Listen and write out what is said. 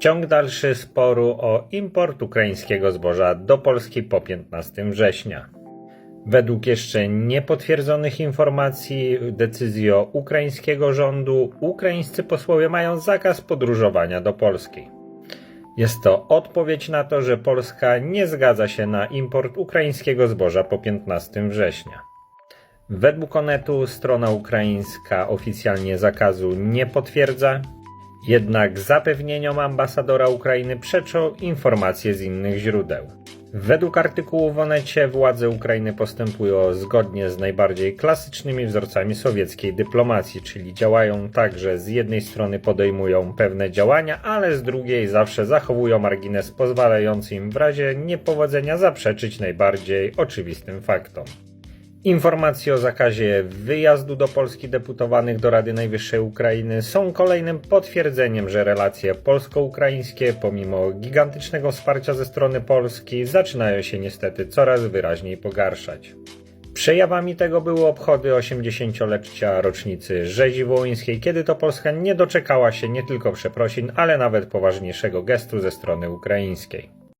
Ciąg dalszy sporu o import ukraińskiego zboża do Polski po 15 września. Według jeszcze niepotwierdzonych informacji, decyzji o ukraińskiego rządu, ukraińscy posłowie mają zakaz podróżowania do Polski. Jest to odpowiedź na to, że Polska nie zgadza się na import ukraińskiego zboża po 15 września. Według Onetu strona ukraińska oficjalnie zakazu nie potwierdza, jednak zapewnieniom ambasadora Ukrainy przeczą informacje z innych źródeł. Według artykułu w Onecie władze Ukrainy postępują zgodnie z najbardziej klasycznymi wzorcami sowieckiej dyplomacji, czyli działają tak, że z jednej strony podejmują pewne działania, ale z drugiej zawsze zachowują margines pozwalający im w razie niepowodzenia zaprzeczyć najbardziej oczywistym faktom. Informacje o zakazie wyjazdu do Polski deputowanych do Rady Najwyższej Ukrainy są kolejnym potwierdzeniem, że relacje polsko-ukraińskie, pomimo gigantycznego wsparcia ze strony Polski, zaczynają się niestety coraz wyraźniej pogarszać. Przejawami tego były obchody 80-lecia rocznicy rzezi wołyńskiej, kiedy to Polska nie doczekała się nie tylko przeprosin, ale nawet poważniejszego gestu ze strony ukraińskiej.